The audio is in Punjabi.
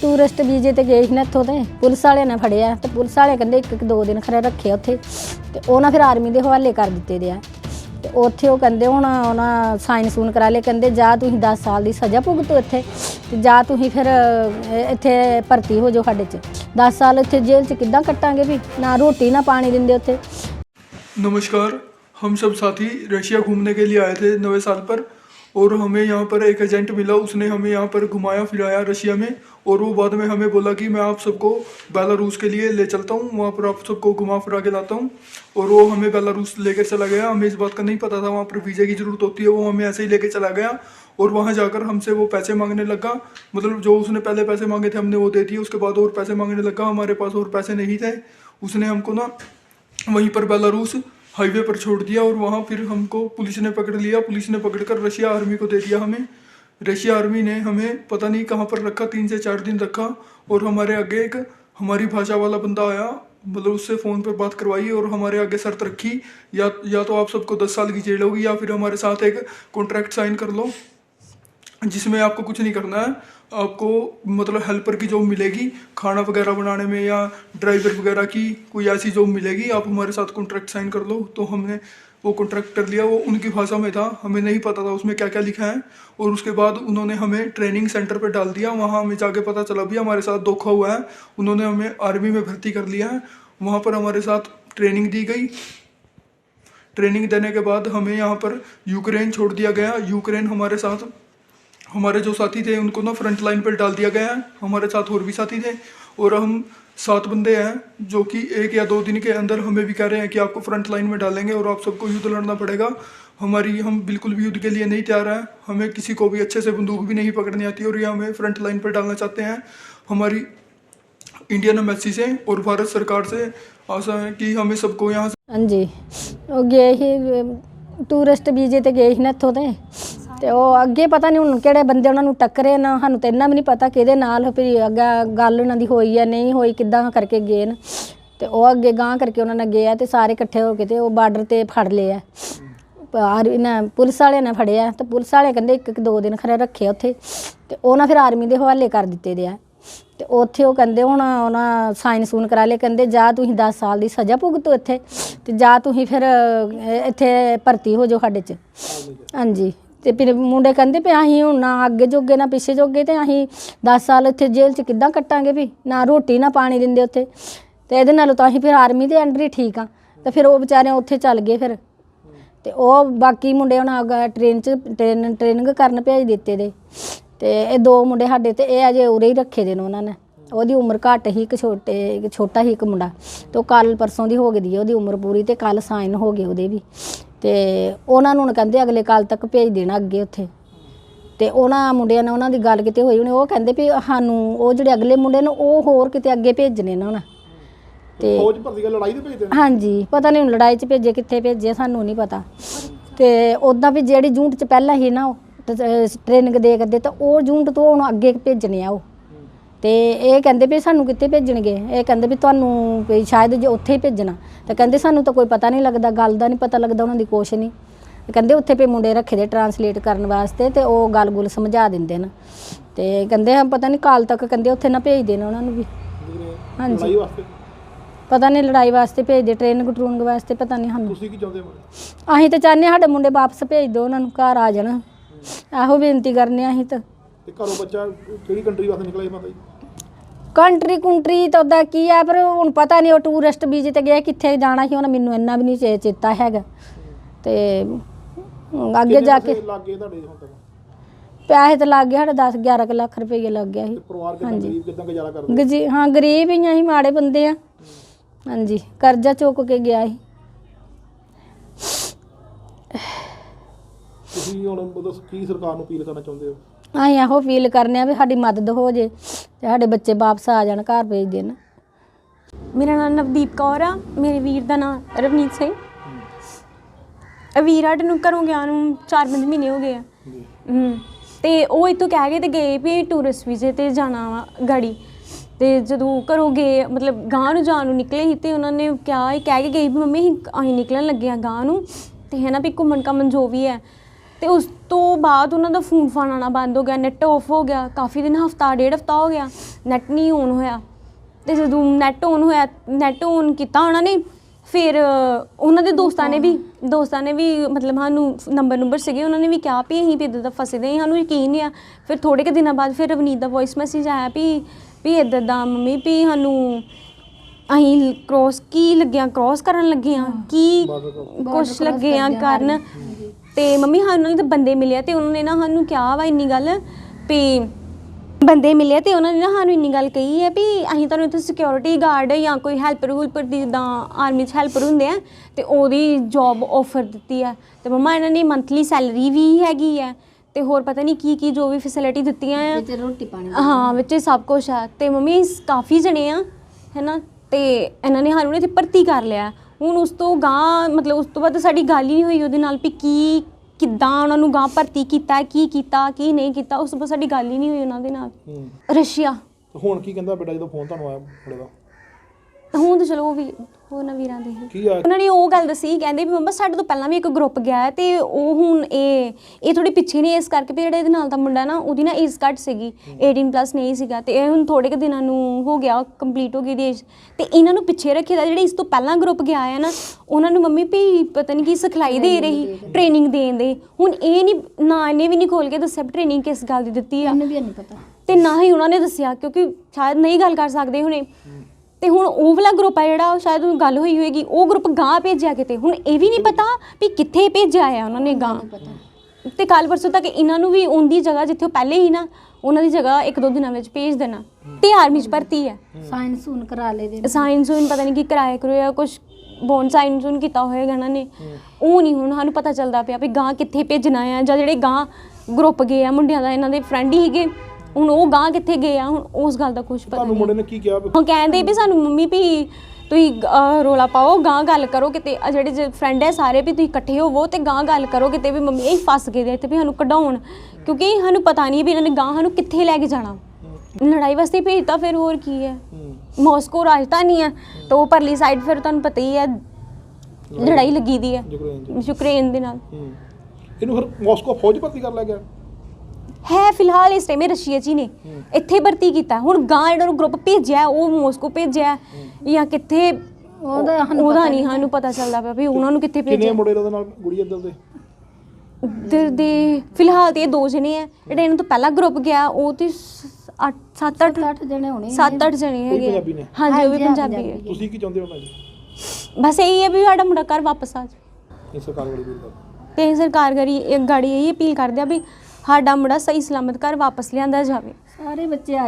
ਟੂਰਿਸਟ ਵੀਜ਼ੇ ਤੇ ਗਏ ਸੀ ਨਾ ਇੱਥੋਂ ਤੇ ਪੁਲਿਸ ਵਾਲਿਆਂ ਨੇ ਫੜਿਆ ਤੇ ਪੁਲਿਸ ਵਾਲੇ ਕਹਿੰਦੇ ਇੱਕ ਇੱਕ ਦੋ ਦਿਨ ਖਰੇ ਰੱਖੇ ਉੱਥੇ ਤੇ ਉਹਨਾਂ ਫਿਰ ਆਰਮੀ ਦੇ ਹਵਾਲੇ ਕਰ ਦਿੱਤੇ ਦੇ ਆ ਤੇ ਉੱਥੇ ਉਹ ਕਹਿੰਦੇ ਹੁਣ ਉਹਨਾਂ ਸਾਈਨ ਸੂਨ ਕਰਾ ਲਏ ਕਹਿੰਦੇ ਜਾ ਤੁਸੀਂ 10 ਸਾਲ ਦੀ ਸਜ਼ਾ ਭੁਗਤੋ ਇੱਥੇ ਤੇ ਜਾ ਤੁਸੀਂ ਫਿਰ ਅਹ, ਇੱਥੇ ਭਰਤੀ ਹੋ ਜਾਓ ਸਾਡੇ 'ਚ 10 ਸਾਲ ਇੱਥੇ ਜੇਲ੍ਹ 'ਚ ਕਿੱਦਾਂ ਕੱਟਾਂਗੇ ਵੀ ਨਾ ਰੋਟੀ ਨਾ ਪਾਣੀ ਦਿੰਦੇ ਉੱਥੇ नमस्कार हम सब साथी रशिया घूमने के लिए आए थे नवे साल पर और हमें यहाँ पर एक एजेंट मिला उसने हमें यहाँ पर घुमाया फिराया रशिया में और वो बाद में हमें बोला कि मैं आप सबको बेलारूस के लिए ले चलता हूँ, वहाँ पर आप सबको घुमा फिरा के लाता हूँ। और वो हमें बेलारूस लेकर चला गया। हमें इस बात का नहीं पता था, वहाँ पर वीज़े की ज़रूरत होती है, वो हमें ऐसे ही लेके चला गया। और वहाँ जाकर हमसे वो पैसे मांगने लगा। मतलब जो उसने पहले पैसे मांगे थे, हमने वो दे दिए। उसके बाद और पैसे मांगने लगा। हमारे पास और पैसे नहीं थे। उसने हमको ना वहीं पर बेलारूस हाईवे पर छोड़ दिया और वहाँ फिर हमको पुलिस ने पकड़ लिया। पुलिस ने पकड़कर रशिया आर्मी को दे दिया हमें। रशिया आर्मी ने हमें पता नहीं कहाँ पर रखा, तीन से चार दिन रखा और हमारे आगे एक हमारी भाषा वाला बंदा आया मतलब उससे फ़ोन पर बात करवाई और हमारे आगे शर्त रखी, या या तो आप सबको दस साल की जेल होगी या फिर हमारे साथ एक कॉन्ट्रैक्ट साइन कर लो, जिसमें आपको कुछ नहीं करना है। आपको मतलब हेल्पर की जॉब मिलेगी, खाना वगैरह बनाने में या ड्राइवर वगैरह की कोई ऐसी जॉब मिलेगी, आप हमारे साथ कॉन्ट्रैक्ट साइन कर लो तो हमने वो कॉन्ट्रैक्ट कर लिया, वो उनकी भाषा में था, हमें नहीं पता था उसमें क्या क्या लिखा है। और उसके बाद उन्होंने हमें ट्रेनिंग सेंटर पर डाल दिया, वहाँ हमें जाके पता चला भी हमारे साथ धोखा हुआ है। उन्होंने हमें आर्मी में भर्ती कर लिया है। वहाँ पर हमारे साथ ट्रेनिंग दी गई। ट्रेनिंग देने के बाद हमें यहाँ पर यूक्रेन छोड़ दिया गया। यूक्रेन हमारे साथ, हमारे जो साथी थे, उनको ना फ्रंट लाइन पर डाल दिया गया है। हमारे साथ और भी साथी थे। और हम सात बंदे हैं जो कि एक या दो दिन के अंदर हमें भी कह रहे हैं कि आपको फ्रंट लाइन में डालेंगे और आप सबको युद्ध लड़ना पड़ेगा। हमारी, हम बिल्कुल भी युद्ध के लिए नहीं तैयार हैं। हमें किसी को भी अच्छे से बंदूक भी नहीं पकड़नी आती और ये हमें फ्रंट लाइन पर डालना चाहते हैं। हमारी इंडियन एम्बेसी से और भारत सरकार से आशा है कि हमें सबको यहाँ हाँ जी। और ये ही टूरिस्ट बीजे गए ही ना थोड़े। ਤੇ ਉਹ ਅੱਗੇ ਪਤਾ ਨਹੀਂ ਹੁਣ ਕਿਹੜੇ ਬੰਦੇ ਉਹਨਾਂ ਨੂੰ ਟੱਕਰੇ ਨਾ ਸਾਨੂੰ ਤੇ ਇੰਨਾ ਵੀ ਨਹੀਂ ਪਤਾ ਕਿਹਦੇ ਨਾਲ ਵੀ ਅੱਗਾ ਗੱਲ ਉਹਨਾਂ ਦੀ ਹੋਈ ਹੈ ਨਹੀਂ ਹੋਈ ਕਿੱਦਾਂ ਕਰਕੇ ਗਏ ਨੇ। ਤੇ ਉਹ ਅੱਗੇ ਗਾਂ ਕਰਕੇ ਉਹਨਾਂ ਨਾਲ ਗਏ ਆ ਤੇ ਸਾਰੇ ਇਕੱਠੇ ਹੋ ਕੇ ਤੇ ਉਹ ਬਾਰਡਰ ਤੇ ਫੜ ਲਏ ਆ। ਆਰ ਇਹਨਾਂ ਪੁਲਿਸ ਵਾਲਿਆਂ ਨੇ ਫੜਿਆ ਤੇ ਪੁਲਿਸ ਵਾਲੇ ਕਹਿੰਦੇ ਇੱਕ ਇੱਕ ਦੋ ਦਿਨ ਖਰੇ ਰੱਖੇ ਉੱਥੇ ਤੇ ਨਾ ਫਿਰ ਆਰਮੀ ਦੇ ਹਵਾਲੇ ਕਰ ਦਿੱਤੇ ਦੇ ਆ। ਤੇ ਉੱਥੇ ਉਹ ਕਹਿੰਦੇ ਹੁਣ ਉਹਨਾਂ ਸਾਈਨ ਸੂਨ ਕਰਾ ਲਏ ਕਹਿੰਦੇ ਜਾਂ ਤੁਸੀਂ 10 ਸਾਲ ਦੀ ਸਜ਼ਾ ਭੁਗਤੋ ਇੱਥੇ ਤੇ ਜਾਂ ਤੁਸੀਂ ਫਿਰ ਅਹ, ਇੱਥੇ ਭਰਤੀ ਹੋ ਜਾਓ ਸਾਡੇ 'ਚ। ਹਾਂਜੀ। ਤੇ ਫਿਰ ਮੁੰਡੇ ਕਹਿੰਦੇ ਵੀ ਅਸੀਂ ਹੁਣ ਨਾ ਅੱਗੇ ਜੋਗੇ, ਨਾ ਪਿੱਛੇ ਜੋਗੇ ਤੇ ਅਸੀਂ 10 ਸਾਲ ਇੱਥੇ ਜੇਲ੍ਹ 'ਚ ਕਿੱਦਾਂ ਕੱਟਾਂਗੇ ਵੀ? ਨਾ ਰੋਟੀ, ਨਾ ਪਾਣੀ ਦਿੰਦੇ ਉੱਥੇ। ਤੇ ਇਹਦੇ ਨਾਲੋਂ ਤਾਂ ਅਸੀਂ ਫਿਰ ਆਰਮੀ ਦੇ ਅੰਡਰ ਹੀ ਠੀਕ ਆ। ਤੇ ਫਿਰ ਉਹ ਵਿਚਾਰੇ ਉੱਥੇ ਚੱਲ ਗਏ ਫਿਰ। ਤੇ ਉਹ ਬਾਕੀ ਮੁੰਡੇ ਹੁਣ ਅਗਾ ਟ੍ਰੇਨ 'ਚ ਟ੍ਰੇਨ ਟ੍ਰੇਨਿੰਗ ਕਰਨ ਭੇਜ ਦਿੱਤੇ ਦੇ। ਤੇ ਇਹ ਦੋ ਮੁੰਡੇ ਸਾਡੇ ਤੇ ਇਹ ਅਜੇ ਉਰੇ ਹੀ ਰੱਖੇ ਦੇ ਨੇ ਉਹਨਾਂ ਨੇ। ਉਹਦੀ ਉਮਰ ਘੱਟ ਹੀ, ਇੱਕ ਛੋਟੇ, ਇੱਕ ਛੋਟਾ ਹੀ ਇੱਕ ਮੁੰਡਾ। ਤੇ ਉਹ ਕੱਲ ਪਰਸੋਂ ਦੀ ਹੋ ਗਈ ਦੀ ਹੈ ਉਹਦੀ ਉਮਰ ਪੂਰੀ ਤੇ ਕੱਲ ਸਾਈਨ ਹੋ ਗਏ ਉਹਦੇ ਵੀ। ਤੇ ਉਹਨਾਂ ਨੂੰ ਹੁਣ ਕਹਿੰਦੇ ਅਗਲੇ ਕੱਲ ਤੱਕ ਭੇਜ ਦੇਣਾ ਅੱਗੇ ਉੱਥੇ। ਤੇ ਉਹਨਾਂ ਮੁੰਡਿਆਂ ਨਾਲ ਉਹਨਾਂ ਦੀ ਗੱਲ ਕਿਤੇ ਹੋਈ ਉਹਨੇ ਉਹ ਕਹਿੰਦੇ ਵੀ ਸਾਨੂੰ ਉਹ ਜਿਹੜੇ ਅਗਲੇ ਮੁੰਡੇ ਨੇ ਉਹ ਹੋਰ ਕਿਤੇ ਅੱਗੇ ਭੇਜਣੇ ਨੇ ਉਹਨਾਂ। ਤੇ ਫੌਜ ਭਰਤੀ ਕਰ ਲੜਾਈ ਦੇ ਭੇਜਦੇ ਨੇ ਹਾਂਜੀ ਪਤਾ ਨਹੀਂ ਹੁਣ ਲੜਾਈ 'ਚ ਭੇਜੇ ਕਿੱਥੇ ਭੇਜੇ ਸਾਨੂੰ ਨਹੀਂ ਪਤਾ। ਤੇ ਉਦਾਂ ਵੀ ਜਿਹੜੀ ਜੂਨਟ 'ਚ ਪਹਿਲਾਂ ਹੀ ਨਾ ਉਹ ਟ੍ਰੇਨਿੰਗ ਦੇ ਕਰਦੇ ਤਾਂ ਉਹ ਜੂਨਟ ਤੋਂ ਹੁਣ ਅੱਗੇ ਭੇਜਣੇ ਆ ਉਹ। ਤੇ ਇਹ ਕਹਿੰਦੇ ਵੀ ਸਾਨੂੰ ਕਿੱਥੇ ਭੇਜਣਗੇ? ਇਹ ਕਹਿੰਦੇ ਵੀ ਤੁਹਾਨੂੰ ਵੀ ਸ਼ਾਇਦ ਜੇ ਉੱਥੇ ਹੀ ਭੇਜਣਾ। ਤੇ ਕਹਿੰਦੇ ਸਾਨੂੰ ਤਾਂ ਕੋਈ ਪਤਾ ਨਹੀਂ ਲੱਗਦਾ ਗੱਲ ਦਾ ਨਹੀਂ ਪਤਾ ਲੱਗਦਾ ਉਹਨਾਂ ਦੀ ਕੁਛ ਨਹੀਂ। ਕਹਿੰਦੇ ਉੱਥੇ ਪੇ ਮੁੰਡੇ ਰੱਖੇ ਦੇ ਟਰਾਂਸਲੇਟ ਕਰਨ ਵਾਸਤੇ ਤੇ ਉਹ ਗੱਲ-ਗੁਲ ਸਮਝਾ ਦਿੰਦੇ ਨੇ। ਤੇ ਕਹਿੰਦੇ ਆ ਪਤਾ ਨਹੀਂ ਕਾਲ ਤੱਕ ਕਹਿੰਦੇ ਉੱਥੇ ਨਾ ਭੇਜ ਦੇਣ ਉਹਨਾਂ ਨੂੰ ਵੀ। ਹਾਂਜੀ। ਪਤਾ ਨਹੀਂ ਲੜਾਈ ਵਾਸਤੇ ਭੇਜਦੇ ਟ੍ਰੇਨਿੰਗ ਟਰੂਨਿੰਗ ਵਾਸਤੇ ਪਤਾ ਨਹੀਂ ਸਾਨੂੰ। ਤੁਸੀਂ ਕੀ ਚਾਹੁੰਦੇ ਹੋ ਅਸੀਂ ਤਾਂ ਚਾਹੁੰਦੇ ਹਾਂ ਸਾਡੇ ਮੁੰਡੇ ਵਾਪਸ ਭੇਜ ਦਿਓ ਉਹਨਾਂ ਨੂੰ ਘਰ ਆ ਜਾਣ। ਇਹੋ ਬੇਨਤੀ ਕਰਨੇ ਆ ਅਸੀਂ ਤਾਂ। ਤੇ ਘਰੋਂ ਬੱਚਾ ਕਿਹੜੀ ਕੰਟਰੀ ਵਾਸਤੇ ਨਿਕਲਿਆ ਮਾਤਾ ਜੀ? ਕੰਟਰੀ ਕੁੰਟਰੀ ਤਾਂ ਉਹਦਾ ਕੀ ਹੈ ਪਰ ਹੁਣ ਪਤਾ ਨਹੀਂ ਉਹ ਟੂਰਿਸਟ ਵੀਜ਼ੇ ਤੇ ਗਿਆ ਕਿੱਥੇ ਜਾਣਾ ਸੀ ਉਹਨਾਂ ਮੈਨੂੰ ਇੰਨਾ ਵੀ ਨਹੀਂ ਚੇ- ਚੇਤਾ ਹੈਗਾ। ਤੇ ਅੱਗੇ ਕਿੰਨੇ ਜਾ ਕੇ ਪੈਸੇ ਲੱਗ ਤੁਹਾਡੇ ਹੁਣ ਤੱਕ? ਪੈਸੇ ਤਾਂ ਲੱਗ ਗਏ ਸਾਡੇ 10 11 ਕੁ ਲੱਖ ਰੁਪਏ ਲੱਗ ਗਿਆ ਸੀ। ਪਰਿਵਾਰ ਹਾਂਜੀ। ਗਰੀਬ ਕਿਦਾਂ ਗੁਜ਼ਾਰਾ ਕਰਦੇ? ਗਜੀ ਹਾਂ ਗਰੀਬ ਹੀ ਆ ਅਸੀਂ ਮਾੜੇ ਬੰਦੇ ਆ। ਹਾਂਜੀ ਕਰਜ਼ਾ ਚੁੱਕ ਕੇ ਗਿਆ ਸੀ। ਤੁਸੀਂ ਹੁਣ ਮਤਲਬ ਕੀ ਸਰਕਾਰ ਨੂੰ ਅਪੀਲ ਕਰਨਾ ਚਾਹੁੰਦੇ ਹੋ? ਅਸੀਂ ਇਹੋ ਫੀਲ ਕਰਨੇ ਆ ਵੀ ਸਾਡੀ ਮਦਦ ਹੋ ਜੇ ਤੇ ਸਾਡੇ ਬੱਚੇ ਵਾਪਸ ਆ ਜਾਣ ਘਰ ਭੇਜ ਦੇਣ। ਮੇਰਾ ਨਾਮ ਨਵਦੀਪ ਕੌਰ ਆ ਮੇਰੇ ਵੀਰ ਦਾ ਨਾਮ ਰਵਨੀਤ ਸਿੰਘ। ਇਹ ਵੀਰ ਸਾਡੇ ਨੂੰ ਘਰੋਂ ਗਿਆ ਨੂੰ 4-5 ਮਹੀਨੇ ਹੋ ਗਏ ਆ। ਹਮ, ਤੇ ਉਹ ਇੱਥੋਂ ਕਹਿ ਕੇ ਤੇ ਗਏ ਵੀ ਟੂਰਿਸਟ ਵੀਜ਼ੇ ਤੇ ਜਾਣਾ ਵਾ ਗਾੜੀ। ਤੇ ਜਦੋਂ ਘਰੋਂ ਗਏ ਮਤਲਬ ਗਾਂ ਨੂੰ ਜਾਣ ਨੂੰ ਨਿਕਲੇ ਸੀ ਤੇ ਉਹਨਾਂ ਨੇ ਕਿਹਾ ਇਹ ਕਹਿ ਕੇ ਗਈ ਵੀ ਮੰਮੀ ਅਸੀਂ ਨਿਕਲਣ ਲੱਗੇ ਆ ਗਾਂ ਨੂੰ। ਤੇ ਹੈ ਨਾ ਵੀ ਘੁੰਮਣ ਘਾਮਣ ਜੋ ਵੀ ਹੈ। ਤੇ ਉਸ ਤੋਂ ਬਾਅਦ ਉਹਨਾਂ ਦਾ ਫੋਨ ਫਾਨ ਆਉਣਾ ਬੰਦ ਹੋ ਗਿਆ ਨੈਟ ਆਫ ਹੋ ਗਿਆ ਕਾਫੀ ਦਿਨ ਹਫਤਾ ਡੇਢ ਹਫਤਾ ਹੋ ਗਿਆ ਨੈਟ ਨਹੀਂ ਔਨ ਹੋਇਆ। ਤੇ ਜਦੋਂ ਨੈਟ ਔਨ ਹੋਇਆ ਨੈਟ ਔਨ ਕੀਤਾ ਉਹਨਾਂ ਨੇ ਫਿਰ ਉਹਨਾਂ ਦੇ ਦੋਸਤਾਂ ਨੇ ਵੀ ਦੋਸਤਾਂ ਨੇ ਵੀ ਮਤਲਬ ਸਾਨੂੰ ਨੰਬਰ ਨੰਬਰ ਸੀਗੇ ਉਹਨਾਂ ਨੇ ਵੀ ਕਿਹਾ ਵੀ ਅਸੀਂ ਵੀ ਇੱਦਾਂ ਦਾ ਫਸੇ ਦੇ ਸਾਨੂੰ ਯਕੀਨ ਨਹੀਂ ਆ। ਫਿਰ ਥੋੜੇ ਕੁ ਦਿਨਾਂ ਬਾਅਦ ਫਿਰ ਰਵਨੀਤ ਦਾ ਵੌਇਸ ਮੈਸੇਜ ਆਇਆ ਵੀ ਵੀ ਇੱਦਾਂ ਦਾ ਮੰਮੀ ਵੀ ਸਾਨੂੰ ਅਸੀਂ ਕ੍ਰੋਸ ਕੀ ਲੱਗਿਆ ਕ੍ਰੋਸ ਕਰਨ ਲੱਗੇ ਆ ਕੀ ਕੁਛ ਲੱਗੇ ਆ ਕਰਨ। ਤੇ ਮੰਮੀ ਸਾਨੂੰ ਤੇ ਬੰਦੇ ਮਿਲਿਆ ਤੇ ਉਹਨਾਂ ਨੇ ਨਾ ਸਾਨੂੰ ਕਿਹਾ ਵਾ ਇੰਨੀ ਗੱਲ ਵੀ ਬੰਦੇ ਮਿਲੇ ਤੇ ਉਹਨਾਂ ਨੇ ਨਾ ਸਾਨੂੰ ਇੰਨੀ ਗੱਲ ਕਹੀ ਹੈ ਵੀ ਅਸੀਂ ਤੁਹਾਨੂੰ ਇੱਥੇ ਸਿਕਿਉਰਿਟੀ ਗਾਰਡ ਜਾਂ ਕੋਈ ਹੈਲਪਰ ਹੁਲਪਰ ਦੀ ਜਿੱਦਾਂ ਆਰਮੀ 'ਚ ਹੈਲਪਰ ਹੁੰਦੇ ਆ ਤੇ ਉਹਦੀ ਜੌਬ ਆਫਰ ਦਿੱਤੀ ਹੈ। ਤੇ ਮੰਮਾ ਇਹਨਾਂ ਨੇ ਮੰਥਲੀ ਸੈਲਰੀ ਵੀ ਹੈਗੀ ਹੈ ਤੇ ਹੋਰ ਪਤਾ ਨਹੀਂ ਕੀ ਕੀ ਜੋ ਵੀ ਫੈਸਿਲਿਟੀ ਦਿੱਤੀਆਂ ਆ। ਤੇ ਰੋਟੀ ਪਾਣੀ ਹਾਂ ਵਿੱਚ ਇਹ ਸਭ ਕੁਝ ਹੈ ਤੇ ਮੰਮੀ ਕਾਫੀ ਜਣੇ ਆ ਹੈਨਾ? ਤੇ ਇਹਨਾਂ ਨੇ ਸਾਨੂੰ ਇੱਥੇ ਭਰਤੀ ਕਰ ਲਿਆ। ਹੁਣ ਉਸ ਤੋਂ ਗਾਂ ਮਤਲਬ ਉਸ ਤੋਂ ਬਾਅਦ ਸਾਡੀ ਗੱਲ ਹੀ ਨਹੀਂ ਹੋਈ ਉਹਦੇ ਨਾਲ ਵੀ ਕੀ ਕਿੱਦਾਂ ਉਹਨਾਂ ਨੂੰ ਗਾਂ ਭਰਤੀ ਕੀਤਾ ਕੀ ਕੀਤਾ ਕੀ ਨਹੀਂ ਕੀਤਾ ਉਸ ਤੋਂ ਬਾਅਦ ਸਾਡੀ ਗੱਲ ਹੀ ਨਹੀਂ ਹੋਈ ਉਹਨਾਂ ਦੇ ਨਾਲ। ਹੂੰ। ਰਸ਼ੀਆ। ਹੁਣ ਕੀ ਕਹਿੰਦਾ ਬੇਟਾ ਜਦੋਂ ਫੋਨ ਤੁਹਾਨੂੰ ਆਇਆ ਮੁੰਡੇ ਦਾ? ਹੁਣ ਤਾਂ ਚਲੋ ਉਹ ਵੀ ਉਹ ਨਾ ਵੀਰਾਂ ਦੇ। ਹੀ। ਕੀ ਆ? ਉਹਨਾਂ ਨੇ ਉਹ ਗੱਲ ਦੱਸੀ ਕਹਿੰਦੇ ਵੀ ਮੰਮਾ ਸਾਡੇ ਤੋਂ ਪਹਿਲਾਂ ਵੀ ਇੱਕ ਗਰੁੱਪ ਗਿਆ ਹੈ ਤੇ ਉਹ ਹੁਣ ਇਹ ਇਹ ਥੋੜੀ ਪਿੱਛੇ ਨੇ ਇਸ ਕਰਕੇ ਵੀ ਜਿਹੜਾ ਇਹਦੇ ਨਾਲ ਦਾ ਮੁੰਡਾ ਨਾ ਉਹਦੀ ਨਾ ਏਜ ਘੱਟ ਸੀਗੀ 18 ਪਲੱਸ ਨਹੀਂ ਸੀਗਾ ਤੇ ਇਹ ਹੁਣ ਥੋੜੇ ਕੁ ਦਿਨਾਂ ਨੂੰ ਹੋ ਗਿਆ ਕੰਪਲੀਟ ਹੋ ਗਈ ਦੀ ਏਜ ਤੇ ਇਹਨਾਂ ਨੂੰ ਪਿੱਛੇ ਰੱਖਿਆ ਦਾ ਜਿਹੜੇ ਇਸ ਤੋਂ ਪਹਿਲਾਂ ਗਰੁੱਪ ਗਿਆ ਹੈ ਨਾ ਉਹਨਾਂ ਨੂੰ ਮੰਮੀ ਵੀ ਪਤਾ ਨਹੀਂ ਕੀ ਸਿਖਲਾਈ ਦੇ ਰਹੀ ਟ੍ਰੇਨਿੰਗ ਦੇਣ ਦੇ। ਹੁਣ ਇਹ ਨਹੀਂ ਨਾ ਇਹਨੇ ਵੀ ਨਹੀਂ ਖੋਲ ਕੇ ਦੱਸਿਆ ਟ੍ਰੇਨਿੰਗ ਕਿਸ ਗੱਲ ਦੀ ਦਿੱਤੀ ਆ। ਇਹਨੂੰ ਵੀ ਨਹੀਂ ਪਤਾ। ਤੇ ਨਾ ਹੀ ਉਹਨਾਂ ਨੇ ਦੱਸਿਆ ਕਿਉਂਕਿ ਸ਼ਾਇਦ ਨਹੀਂ ਗੱਲ ਕਰ ਸਕਦੇ ਹੁਣੇ। ਤੇ ਹੁਣ ਉਹ ਵਾਲਾ ਗਰੁੱਪ ਆ ਜਿਹੜਾ ਉਹ ਸ਼ਾਇਦ ਉਹ ਗੱਲ ਹੋਈ ਹੋਏਗੀ ਉਹ ਗਰੁੱਪ ਗਾਂ ਭੇਜਿਆ ਕਿਤੇ? ਹੁਣ ਇਹ ਵੀ ਨਹੀਂ ਪਤਾ ਵੀ ਕਿੱਥੇ ਭੇਜਿਆ ਆ ਉਹਨਾਂ ਨੇ ਗਾਂ ਤੇ ਕੱਲ ਪਰਸੋਂ ਤੱਕ ਇਹਨਾਂ ਨੂੰ ਵੀ ਉਹਦੀ ਜਗ੍ਹਾ ਜਿੱਥੇ ਉਹ ਪਹਿਲੇ ਹੀ ਨਾ ਉਹਨਾਂ ਦੀ ਜਗ੍ਹਾ ਇੱਕ ਦੋ ਦਿਨਾਂ ਵਿੱਚ ਭੇਜ ਦੇਣਾ। ਤੇ ਆਰਮੀ 'ਚ ਭਰਤੀ ਹੈ ਸਾਇੰਸ ਹੁਣ ਕਰਾ ਲੇ ਦੇ ਸਾਇੰਸ ਹੁਣ ਪਤਾ ਨਹੀਂ ਕੀ ਕਰਾਇਆ ਕਰੋਇਆ ਕੁਝ ਬੋਨ ਸਾਇੰਸ ਹੁਣ ਕੀਤਾ ਹੋਏਗਾ ਇਹਨਾਂ ਨੇ। ਉਹ ਨਹੀਂ ਹੁਣ ਸਾਨੂੰ ਪਤਾ ਚੱਲਦਾ ਪਿਆ ਵੀ ਗਾਂ ਕਿੱਥੇ ਭੇਜਣਾ ਆ ਜਾਂ ਜਿਹੜੇ ਗਾਂ ਗਰੁੱਪ ਗਏ ਆ ਮੁੰਡਿਆਂ ਦਾ ਇਹਨਾਂ ਦੇ ਫਰੈਂਡ ਹੀ ਹੈਗੇ। ਹੁਣ ਉਹ ਗਾਂ ਕਿੱਥੇ ਗਏ ਆ? ਹੁਣ ਉਸ ਗੱਲ ਦਾ ਕੁਝ ਪਤਾ ਤੁਹਾਨੂੰ ਨਹੀਂ। ਮੁੰਡੇ ਨੇ ਕੀ ਕਿਹਾ ਵੀ ਉਹ ਕਹਿੰਦੇ ਵੀ ਸਾਨੂੰ ਮੰਮੀ ਵੀ ਤੁਸੀਂ ਅਹ, ਰੌਲਾ ਪਾਓ ਗਾਂ ਗੱਲ ਕਰੋ ਕਿਤੇ। ਜਿਹੜੇ ਫਰੈਂਡ ਹੈ ਸਾਰੇ ਵੀ ਤੁਸੀਂ ਇਕੱਠੇ ਹੋਵੋ ਤੇ ਗਾਂ ਗੱਲ ਕਰੋ ਕਿਤੇ ਵੀ ਮੰਮੀ ਇਹ ਫਸ ਗਏ ਦੇ ਇੱਥੇ ਵੀ ਸਾਨੂੰ ਕਢਾਉਣ। ਕਿਉਂਕਿ ਸਾਨੂੰ ਪਤਾ ਨਹੀਂ ਵੀ ਇਹਨਾਂ ਨੇ ਗਾਂ ਸਾਨੂੰ ਕਿੱਥੇ ਲੈ ਕੇ ਜਾਣਾ। ਲੜਾਈ ਵਾਸਤੇ ਭੇਜਤਾ ਫਿਰ ਹੋਰ ਕੀ ਹੈ? ਹੂੰ ਮਾਸਕੋ ਰਾਜਧਾਨੀ ਹੈ। ਤਾਂ ਉਹ ਪਰਲੀ ਸਾਈਡ ਫਿਰ ਤੁਹਾਨੂੰ ਪਤਾ ਹੀ ਹੈ ਲੜਾਈ ਲੱਗੀ ਦੀ ਹੈ। ਯੂਕਰੇਨ ਚ। ਯੂਕਰੇਨ ਦੇ ਨਾਲ। ਹੂੰ। ਇਹਨੂੰ ਫਿਰ ਮਾਸਕੋ ਫੌਜ ਭਰਤੀ ਕਰ ਲਿਆ ਗਿਆ? ਹੈ ਫਿਲਹਾਲ ਇਸ ਟਾਈਮ ਰਸ਼ੀਆ 'ਚ ਹੀ। ਨੇ ਇੱਥੇ ਭਰਤੀ ਕੀਤਾ। ਹੁਣ ਗਾਂ ਜਿਹੜਾ ਗਰੁੱਪ ਭੇਜਿਆ ਉਹ ਮਾਸਕੋ ਭੇਜਿਆ ਜਾਂ ਕਿੱਥੇ ਉਹਦਾ ਸਾਨੂੰ ਉਹਦਾ ਨਹੀਂ ਸਾਨੂੰ ਪਤਾ ਚੱਲਦਾ ਪਿਆ ਵੀ ਉਹਨਾਂ ਨੂੰ ਕਿੱਥੇ ਕਿੰਨੇ ਭੇਜਿਆ ਮੁੰਡੇ ਨੇ ਉਹਦੇ ਨਾਲ ਗੁੜੀ ਇੱਧਰ ਦੇ? ਦੇ ਦੇ ਫਿਲਹਾਲ ਤੇ ਇਹ ਦੋ ਜਣੇ ਆ। ਜਿਹੜੇ ਇਹਨਾਂ ਤੋਂ ਪਹਿਲਾਂ ਗਰੁੱਪ ਗਿਆ ਉਹ ਤੇ 8 7 8 ਅੱਠ ਜਣੇ ਹੋਣੇ 7 8 ਜਣੇ ਹੈਗੇ ਪੰਜਾਬੀ ਨੇ? ਹਾਂਜੀ ਉਹ ਵੀ ਪੰਜਾਬੀ ਹੈ ਤੁਸੀਂ ਕੀ ਚਾਹੁੰਦੇ ਹੋ ਨਾ ਜੀ ਬਸ ਇਹੀ ਹੈ ਵੀ ਸਾਡਾ ਮੁੰਡਾ ਘਰ ਵਾਪਸ ਆ ਜਾਵੇ। ਇਹ ਸਰਕਾਰ ਵਾਲੀ ਬਿਲ ਦਾ ਤੇ ਸਰਕਾਰ ਗਰੀ ਇੱਕ ਗਾੜੀ ਇਹ ਅਪੀਲ ਕਰਦੇ ਆ ਵੀ ਸਾਡਾ ਮੁੰਡਾ ਸਹੀ ਸਲਾਮਤ ਘਰ ਵਾਪਸ ਲਿਆਂਦਾ ਜਾਵੇ। ਸਾਰੇ ਬੱਚੇ ਆ